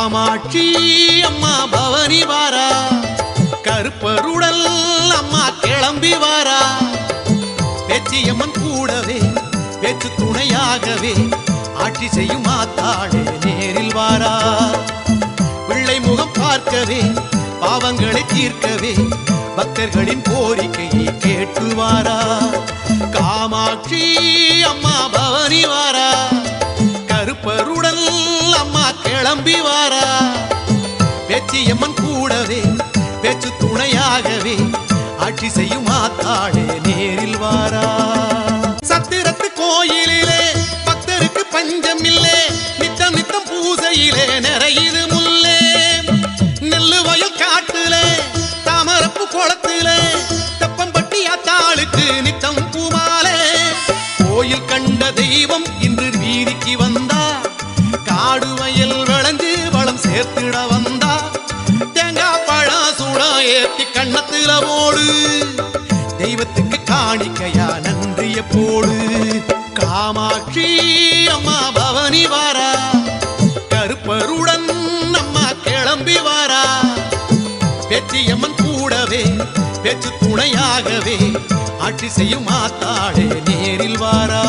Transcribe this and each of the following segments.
காமாட்சி அம்மா பவனி வாரா. கருப்பருடல் அம்மா கிளம்பி வாரா. பேச்சியம்மன் கூடவே பேச்சு துணையாகவே ஆட்சி செய்யும் மாத்தாளே நேரில் வாரா. பிள்ளை முகம் பார்க்கவே பாவங்களை தீர்க்கவே பக்தர்களின் கோரிக்கையை கேட்டு வாரா. காமாட்சி அம்மா பவனி வாரா. கருப்பருடல் அம்மா கிளம்பி வாரா. பேச்சியம்மன் கூடவே பேச்சு துணையாகவே ஆட்சி செய்யும் ஆத்தாளே நேரில் வாரா. சத்திரத்து கோயிலிலே பக்தருக்கு பஞ்சம் இல்லே நித்தம் நித்தம் பூசையிலே நிறையுது முல்லே. நெல்லு வயல் காட்டுலே தாமரப்பு குளத்திலே தெப்பம்பட்டி ஆத்தாளுக்கு நித்தம் பூமாலே. கோயில் கண்ட தெய்வம் இன்று வீதிக்கு வந்தா காடு வயல் விளைஞ்சு வளம் சேர்த்திட ஏத்தி கண்ணத்துல போடு. தெய்வத்துக்கு காணிக்கையா நன்றிய போடு. காமாட்சி அம்மா பவனி வாரா. கருப்பருடன் அம்மா கிளம்பி வாரா. வெற்றியம்மன் கூடவே பேச்சு துணையாகவே ஆட்சி செய்யும் மாத்தாடே நேரில் வாரா.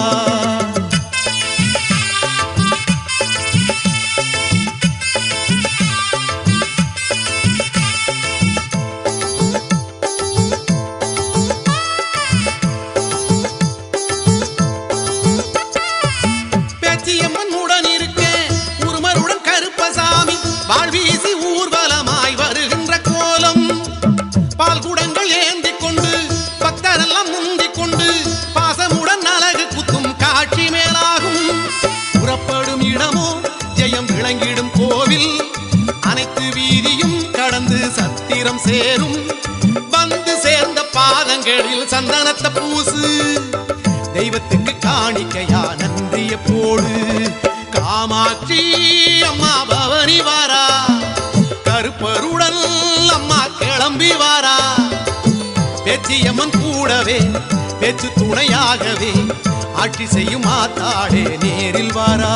பால் ஏந்தி கொண்டு பக்தரெல்லாம் முந்தி கொண்டு பாசமுடன் அழகு குத்தும் காட்சி மேலாகும். புறப்படும் இடமோ ஜெயம் விளங்கிடும் கோவில். அனைத்து வீதியும் கடந்து சத்திரம் சேரும். வந்து சேர்ந்த பாதங்களில் சந்தனத்தை பூசு. தெய்வத்துக்கு காணிக்கையா நன்றிய போடு காமாட்சி அம்மா பவனி வாரா. கருப்பருடன் அம்மா கிளம்பி வாரா. பேச்சியம்மன் கூடவே பேச்சு துணையாகவே ஆட்சி செய்யும் மாத்தாடே நேரில் வாரா.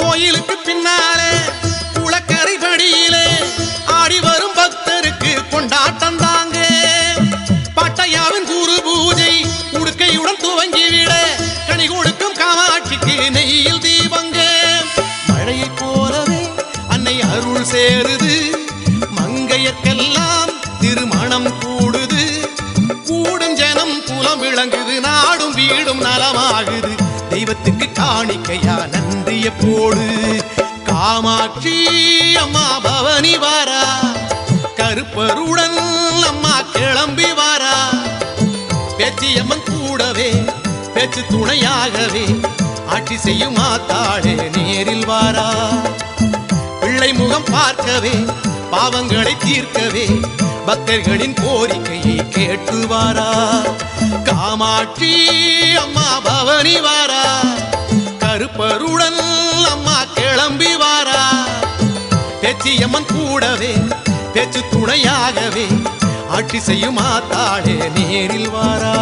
கோயிலுக்கு பின்னாலே குளக்கரை படியிலே ஆடி வரும் பக்தருக்கு கொண்டாட்டம் தாங்க. பட்டையாவின் குரு பூஜை உடுக்கையுடன் துவங்கிவிட கனி கொடுக்கும் காமாட்சிக்கு நெய்யில் தீபங்க. மழையை போலவே அன்னை அருள் சேருது மங்கையர்க்கெல்லாம் வீடும் நலமாகுது. தெய்வத்துக்கு காணிக்கையா நன்றிய போடு காமாட்சி அம்மா பவனி வாரா. கருப்பருடன் அம்மா கிளம்பி வாரா. பேச்சியம்மன் கூடவே பேச்சு துணையாகவே ஆட்சி செய்யும் மாத்தாளே நேரில் வாரா. பிள்ளை முகம் பார்க்கவே பாவங்களை தீர்க்கவே பக்தர்களின் கோரிக்கையை கேட்டுவாரா வாரா. காமாட்சி அம்மா பவனி வாரா. கருப்பருடன் அம்மா கிளம்பி வாரா. பேச்சியம்மன் கூடவே பேச்சு துணையாகவே ஆட்சி செய்யும் மாத்தாளே நேரில் வாரா.